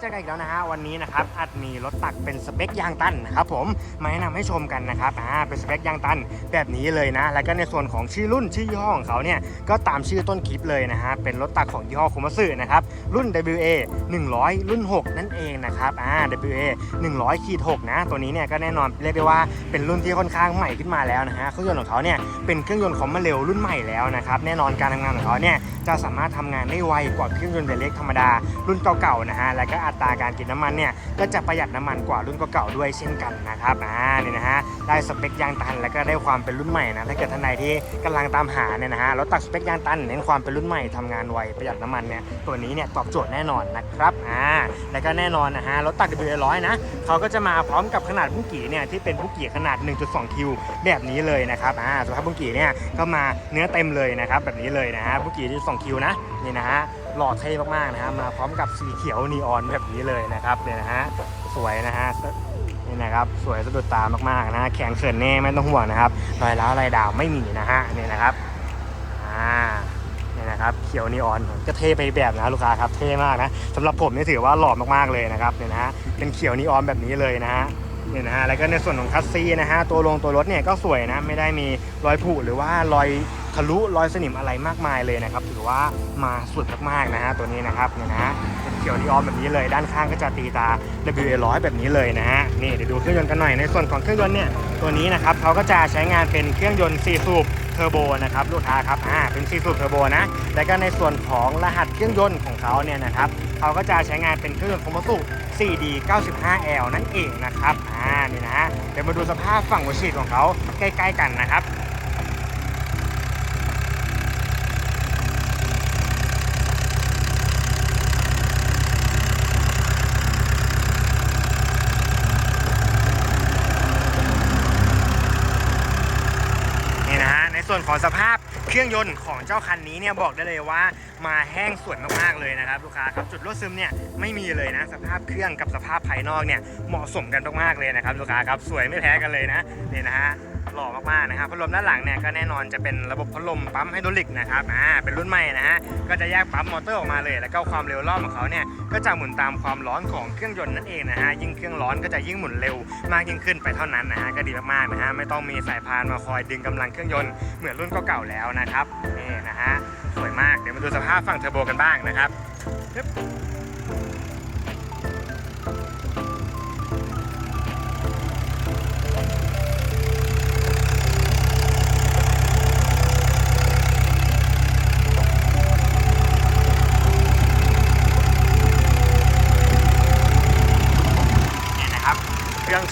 เจอกันอีกแล้วนะฮะวันนี้นะครับอัดมีรถตักเป็นสเปคยางตันนะครับผมมาแนะนำให้ชมกันนะครับอ่าเป็นสเปคยางตันแบบนี้เลยนะ แล้วก็ในส่วนของชื่อรุ่นชื่อยี่ห้อของเขาเนี่ยก็ตามชื่อต้นคลิปเลยนะฮะเป็นรถตักของยี่ห้อคุมาสึนะครับรุ่น WA 100 รุ่น 6 นั่นเองนะครับอ่า WA 100ขีด6นะตัวนี้เนี่ยก็แน่นอนเรียกได้ว่าเป็นรุ่นที่ค่อนข้างใหม่ขึ้นมาแล้วนะฮะเครื่องยนต์ของเขาเนี่ยเป็นเครื่องยนต์คอมมาเร็วรุ่นใหม่แล้วนะครับแน่นอนการทำงานของเขาเนี่ยจะสามารถทำงานได้ไวกว่าเครื่องยนต์เบรเล็กธรรมดารุ่นเก่าๆนะฮะแล้วก็อัตราการกินน้ำมันเนี่ยก็จะประหยัดน้ำมันกว่ารุ่นเก่าๆด้วยเช่นกันนะครับอ่านี่นะฮะได้สเปคยางตันแล้วก็ได้ความเป็นรุ่นใหม่นะถ้าเกิดท่านใดที่กำลังตามหาเนี่ยนะฮะรถตักสเปคยางตันเน้นความเป็นรุ่นใหม่ทำงานไวประหยัดน้ำมันเนี่ยตัวนี้เนี่ยตอบโจทย์แน่นอนนะครับอ่าแล้วก็แน่นอนนะฮะรถตัก WA100 นะเขาก็จะมาพร้อมกับขนาดบุ้งกี่เนี่ยที่เป็นบุ้งกี่ขนาด 1.2 คิวแบบนี้เลยนะครับอ่าสภาพบุ้งกี่เนี่ยก็มาเนื้อเต็มเลยนะครับแบบนี้เลยนะฮะบุ้งกี่ที่2คิวนะนี่นะฮะ หล่อเท่มากๆนะฮะมาพร้อมกับสีเขียวนีออนแบบนี้เลยนะครับเนี่ยนะฮะสวยนะฮะนี่นะครับสวยสะดุดตามากๆนะฮะแข็งเขินแน่ไม่ต้องห่วงนะครับรอยร้าวรอยดาวไม่มีนะฮะเนี่ยนะครับอ่าเนี่ยนะครับเขียวนีออนก็เท่ไปแบบนะลูกค้าครับเท่มากนะสำหรับผมนี่ถือว่าหล่อมากๆเลยนะครับเนี่ยนะฮะเป็นเขียวนีออนแบบนี้เลยนะฮะเนี่ยนะฮะแล้วก็ในส่วนของคัสซีนะฮะตัวลงตัวรถเนี่ยก็สวยนะไม่ได้มีรอยผุหรือว่ารอยทะลุรอยสนิมอะไรมากมายเลยนะครับ ถือว่ามาสุดมากๆนะฮะตัวนี้นะครับเนี่ยนะเขียวนีออนแบบนี้เลย ด้านข้างก็จะตีตา WA100 แบบนี้เลยนะฮะนี่เดี๋ยวดูเครื่องยนต์กันหน่อยในส่วนของเครื่องยนต์เนี่ยตัวนี้นะครับเขาก็จะใช้งานเป็นเครื่องยนต์4สูบเทอร์โบนะครับลูกค้าครับอ่าเป็น4สูบเทอร์โบนะแล้วก็ในส่วนของรหัสเครื่องยนต์ของเขาเนี่ยนะครับเขาก็จะใช้งานเป็นเครื่องยนต์คอมโบสุ 4D 95L นั่นเองนะครับอ่านี่นะฮะเดี๋ยวมาดูสภาพฝั่งหัวฉีดของเขาใกล้ ๆ กันนะครับ นี่นะฮะใน ส่วนของสภาพเครื่องยนต์ของเจ้าคันนี้เนี่ยบอกได้เลยว่ามาแห้งสวยมากๆเลยนะครับลูกค้าครับจุดรั่วซึมเนี่ยไม่มีเลยนะ สภาพเครื่องกับสภาพภายนอกเนี่ยเหมาะสมกันมากๆเลยนะครับลูกค้าครับสวยไม่แพ้กันเลยนะนี่นะฮะ หล่อมากๆนะครับพัดลมด้านหลังเนี่ยก็แน่นอนจะเป็นระบบพัดลมปั๊มไฮดรอลิกนะครับอ่าเป็นรุ่นใหม่นะฮะก็จะแยกปั๊มมอเตอร์ออกมาเลย แล้วก็ความเร็วรอบของเขาเนี่ยก็จะหมุนตามความร้อนของเครื่องยนต์นั่นเองนะฮะยิ่งเครื่องร้อนก็จะยิ่งหมุนเร็วมากยิ่งขึ้นไปเท่านั้นนะฮะก็ดีมากๆนะฮะไม่ต้องมีสายพานมาคอยดึงกำลังเครื่องยนต์เหมือนรุ่นเก่าๆแล้วนะครับนี่นะฮะสวยมากเดี๋ยวมาดูสภาพฝั่งเทอร์โบกันบ้างนะครับ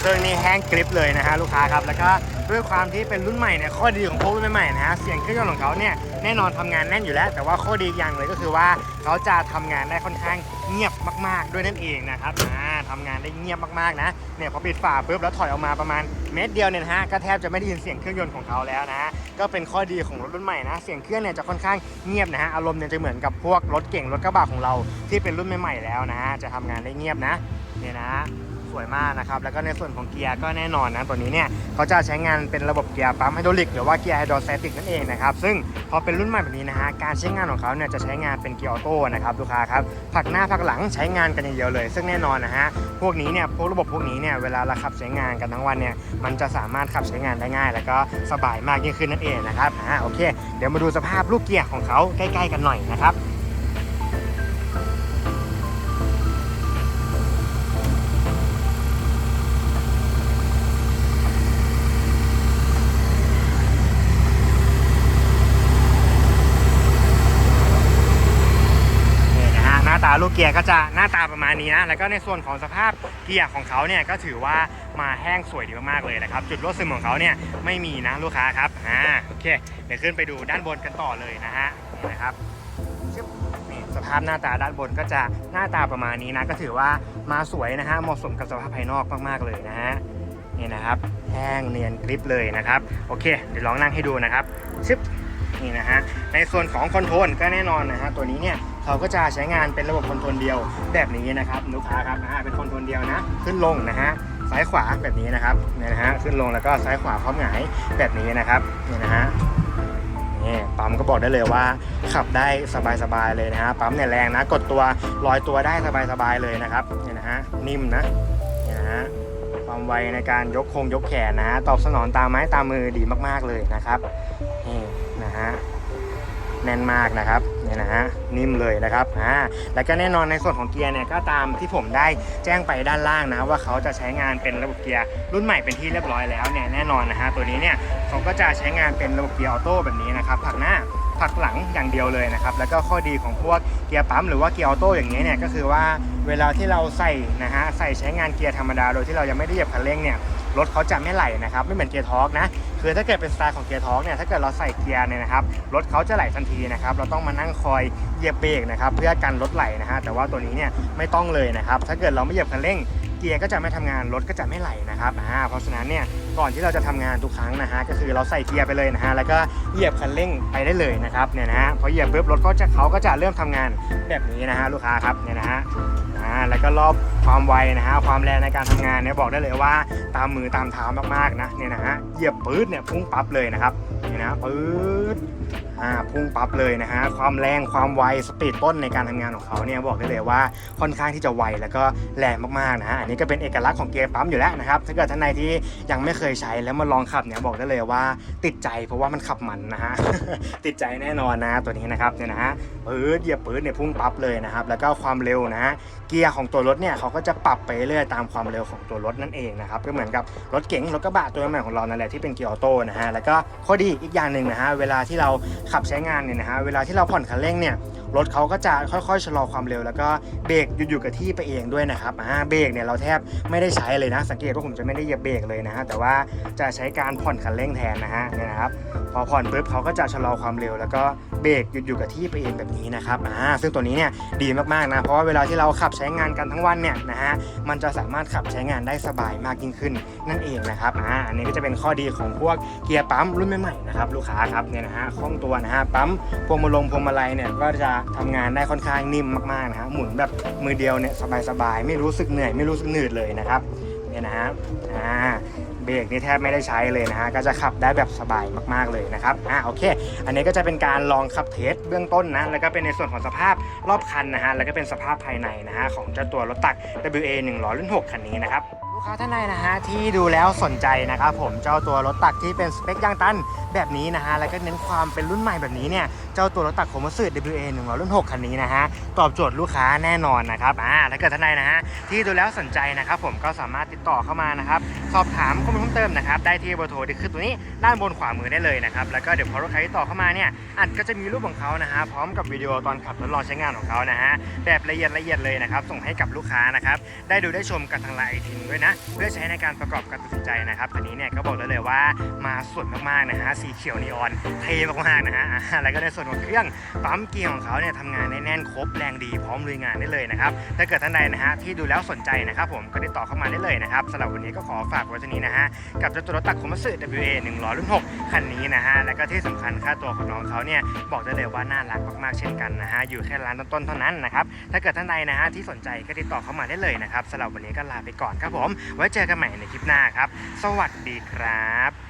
เครื่องนี่แห้งกริบเลยนะฮะลูกค้าครับแล้วก็ด้วยความที่เป็นรุ่นใหม่เนี่ยข้อดีของพวกรุ่นใหม่ๆนะฮะเสียงเครื่องยนต์ของเขาเนี่ยแน่นอนทำงานแน่นอยู่แล้ว แต่ว่าข้อดีอย่างเลยก็คือว่าเขาจะทำงานได้ค่อนข้างเงียบมาก ๆ ด้วยนั่นเองนะครับอ่าทำงานได้เงียบมากๆนะเนี่ยพอปิดฝาปุ๊บแล้วถอยออกมาประมาณเมตรเดียวเนี่ยฮะก็แทบจะไม่ได้ยินเสียงเครื่องยนต์ของเขาแล้วนะฮะก็เป็นข้อดีของรถรุ่นใหม่นะ เสียงเครื่องเนี่ยจะค่อนข้างเงียบนะฮะอารมณ์เนี่ยจะเหมือนกับพวกรถเก่งรถกระบะของเราที่เป็นรุ่นใหม่ๆแล้วนะฮะจะทำงานได้เงียบนะเนี่ยนะ วยมากนะครับ แล้วก็ในส่วนของเกียร์ก็แน่นอนนะ ตัวนี้เนี่ยเขาจะใช้งานเป็นระบบเกียร์ปั๊มไฮดรอลิกหรือว่าเกียร์ไฮดรอสแตติกนั่นเองนะครับ ซึ่งพอเป็นรุ่นใหม่แบบนี้นะฮะ การใช้งานของเขาเนี่ยจะใช้งานเป็นเกียร์ออโต้นะครับลูกค้าครับ ผักหน้าผักหลังใช้งานกันอย่างเดียวเลย ซึ่งแน่นอนนะฮะ พวกนี้เนี่ยพวกระบบพวกนี้เนี่ยเวลาเราขับใช้งานกันทั้งวันเนี่ย มันจะสามารถขับใช้งานได้ง่าย แล้วก็สบายมากยิ่งขึ้นนั่นเองนะครับ อ่า โอเค เดี๋ยวมาดูสภาพลูกเกียร์ของเขาใกล้ ๆ กันหน่อยนะครับ ลูกเกียร์ก็จะหน้าตาประมาณนี้นะ แล้วก็ในส่วนของสภาพเกียร์ของเขาเนี่ยก็ถือว่ามาแห้งสวยดีมากๆเลยนะครับ จุดรั่วซึมของเขาเนี่ยไม่มีนะลูกค้าครับ อ่า โอเค เดี๋ยวขึ้นไปดูด้านบนกันต่อเลยนะฮะนะครับชึบสภาพหน้าตาด้านบนก็จะหน้าตาประมาณนี้นะ ก็ถือว่ามาสวยนะฮะ เหมาะสมกับสภาพภายนอกมากๆเลยนะฮะ นี่นะครับแห้งเนียนกริบเลยนะครับ โอเค เดี๋ยวลองนั่งให้ดูนะครับ ชึบ นี่นะฮะ ในส่วนของคอนโทรลก็แน่นอนนะฮะ ตัวนี้เนี่ย เขาก็จะใช้งานเป็นระบบคอนโทรลเดียวแบบนี้นะครับลูกค้าครับอ่าเป็นคอนโทรลเดียวนะ ขึ้นลงนะฮะซ้ายขวาแบบนี้นะครับเนี่ยนะฮะขึ้นลงแล้วก็ซ้ายขวาพร้อมหงายแบบนี้นะครับเนี่ยนะฮะนี่ปั๊มก็บอกได้เลยว่าขับได้สบายๆเลยนะฮะปั๊มเนี่ยแรงนะ กดตัวลอยตัวได้สบายๆเลยนะครับเนี่ยนะฮะนิ่มนะเนี่ยนะฮะความไวในการยกโครงยกแขนนะฮะตอบสนองตามไม้ตามมือดีมากๆเลยนะครับนี่นะฮะ แน่นมากนะครับเนี่ยนะฮะนิ่มเลยนะครับอ่าแล้วก็แน่นอนในส่วนของเกียร์เนี่ยก็ตามที่ผมได้แจ้งไปด้านล่างนะว่าเขาจะใช้งานเป็นระบบเกียร์รุ่นใหม่เป็นที่เรียบร้อยแล้วเนี่ยแน่นอนนะฮะตัวนี้เนี่ยเขาก็จะใช้งานเป็นระบบเกียร์ออโต้แบบนี้นะครับผักหน้าผักหลังอย่างเดียวเลยนะครับแล้วก็ข้อดีของพวกเกียร์ปั๊มหรือว่าเกียร์ออโต้อย่างนี้เนี่ยก็คือว่าเวลาที่เราใส่นะฮะใส่ใช้งานเกียร์ธรรมดาโดยที่เรายังไม่ได้เหยียบคันเร่งเนี่ยรถเขาจะไม่ไหลนะครับไม่เหมือนเกียร์ทอร์กนะ คือถ้าเกิดเป็นสไตล์ของเกียร์ท้องเนี่ยถ้าเกิดเราใส่เกียร์เนี่ยนะครับรถเขาจะไหลทันทีนะครับเราต้องมานั่งคอยเหยียบเบรกนะครับเพื่อกันรถไหลนะฮะแต่ว่าตัวนี้เนี่ยไม่ต้องเลยนะครับถ้าเกิดเราไม่เหยียบคันเร่ง เกียร์ก็จะไม่ทำงานรถก็จะไม่ไหลนะครับอ่าเพราะฉะนั้นเนี่ยก่อนที่เราจะทำงานทุกครั้งนะฮะก็คือเราใส่เกียร์ไปเลยนะฮะแล้วก็เหยียบคันเร่งไปได้เลยนะครับเนี่ยนะฮะพอเหยียบปุ๊บรถก็จะเขาก็จะเริ่มทำงานแบบนี้นะฮะลูกค้าครับเนี่ยนะฮะอ่าแล้วก็รอบความไวนะฮะความแรงในการทำงานเนี่ยบอกได้เลยว่าตามมือตามเท้ามากๆนะเนี่ยนะฮะเหยียบปื๊ดเนี่ยพุ่งปั๊บเลยนะครับเนี่ยนะปื๊ด อ่าพุ่งปั๊บเลยนะฮะความแรงความไวสปีดต้นในการทำงานของเขาเนี่ยบอกได้เลยว่าค่อนข้างที่จะไวแล้วก็แรงมากๆนะฮะอันนี้ก็เป็นเอกลักษณ์ของเกียร์ปั๊มอยู่แล้วนะครับถ้าเกิดท่านใดที่ยังไม่เคยใช้แล้วมาลองขับเนี่ยบอกได้เลยว่าติดใจเพราะว่ามันขับมันนะฮะติดใจแน่นอนนะตัวนี้นะครับเนี่ยนะฮะปื๊ดเหยียบปื๊ดเนี่ยพุ่งปั๊บเลยนะครับแล้วก็ความเร็วนะฮะเกียร์ของตัวรถเนี่ยเขาก็จะปรับไปเรื่อยตามความเร็วของตัวรถนั่นเองนะครับก็เหมือนกับรถเก๋งรถกระบะตัวใหม่ของเรานั่นแหละที่เป็นเกียร์ออโต้นะฮะแล้วก็ข้อดีอีกอย่างหนึ่งนะฮะเวลาที่เราขับใช้งานเนี่ยนะฮะเวลาที่เราผ่อนคันเร่งเนี่ยรถเขาก็จะค่อยๆชะลอความเร็ว แล้วก็เบรกหยุดอยู่กับที่ไปเองด้วยนะครับอ่าเบรกเนี่ยเราแทบไม่ได้ใช้เลยนะ สังเกตว่าผมจะไม่ได้เหยียบเบรกเลยนะฮะแต่ว่าจะใช้การผ่อนคันเร่งแทนนะฮะเนี่ยนะครับพอผ่อนปุ๊บเขาก็จะชะลอความเร็ว แล้วก็เบรกหยุดอยู่กับที่ไปเองแบบนี้นะครับอ่าซึ่งตัวนี้เนี่ยดีมากๆนะเพราะว่าเวลาที่เราขับใช้งานกันทั้งวันเนี่ยนะฮะมันจะสามารถขับใช้งานได้สบายมากยิ่งขึ้นนั่นเองนะครับอ่าอันนี้ก็จะเป็นข้อดีของพวกเกียร์ปั๊มรุ่นใหม่ๆนะครับลูกค้าครับเนี่ยนะฮะคล่องตัวนะฮะปั๊มพวงมาลงพวงมาลัยเนี่ยก็จะทำงานได้ค่อนข้างนิ่มมากๆนะฮะหมุนแบบมือเดียวเนี่ยสบายๆไม่รู้สึกเหนื่อยไม่รู้สึกหนืดเลยนะครับเนี่ยนะฮะอ่าเบรกนี่แทบไม่ได้ใช้เลยนะฮะก็จะขับได้แบบสบายมากๆเลยนะครับอ่าโอเค อันนี้ก็จะเป็นการลองขับเทสเบื้องต้นนะแล้วก็เป็นในส่วนของสภาพรอบคันนะฮะแล้วก็เป็นสภาพภายในนะฮะของเจ้าตัวรถตัก WA 1 0 0รุ่น6คันนี้นะครับ ลูกค้าท่านใดนะฮะที่ดูแล้วสนใจนะครับผมเจ้าตัวรถตักที่เป็นสเปคยางตันแบบนี้นะฮะแล้วก็เน้นความเป็นรุ่นใหม่แบบนี้เนี่ยเจ้าตัวรถตักโคมสึ WA 1 0 0รุ่น 6 คันนี้นะฮะตอบโจทย์ลูกค้าแน่นอนนะครับอ่าถ้าเกิดท่านใดนะฮะที่ดูแล้วสนใจนะครับผมก็สามารถติดต่อเข้ามานะครับสอบถามข้อมูลเพิ่มเติมนะครับได้ที่เบอร์โทรที่คือตัวนี้ด้านบนขวามือได้เลยนะครับแล้วก็เดี๋ยวพอลูกค้าที่ต่อเข้ามาเนี่ยอัดก็จะมีรูปของเขานะฮะพร้อมกับวิดีโอตอนขับทดลองใช้งานของเขานะฮะแบบละเอียดละเอียดเลยนะครับส่งให้กับลูกค้านะครับได้ดูได้ชมกันทางไลน์อีกทีนึงด้วยนะเพื่อใช้ในการประกอบการตัดสินใจนะครับคันนี้เนี่ยก็บอกได้เลยว่ามาสวยมากๆนะฮะสีเขียวนีออนเท่มากๆนะฮะอ่าแล้วก็ในส่วนของเครื่องปั๊มเกียร์ของเขาเนี่ยทำงานได้แน่นครบแรงดีพร้อมลุยงานได้เลยนะครับถ้าเกิดท่านใดนะฮะที่ดูแล้วสนใจนะครับผมก็ติดต่อเข้ามาได้เลยนะครับสำหรับวันนี้ก็ขอฝากไว้เท่นี้นะฮะ กับเจ้าตัวรถตักคอมมัส WA 100รุ่น6คันนี้นะฮะ แล้วก็ที่สำคัญค่าตัวของน้องเขาเนี่ย บอกได้เลยว่าน่ารักมากๆเช่นกันนะฮะ อยู่แค่ร้านต้นๆเท่านั้นนะครับ ถ้าเกิดท่านใดนะฮะที่สนใจก็ติดต่อเข้ามาได้เลยนะครับสำหรับวันนี้ก็ลาไปก่อนครับผม ไว้เจอกันใหม่ในคลิปหน้าครับ สวัสดีครับ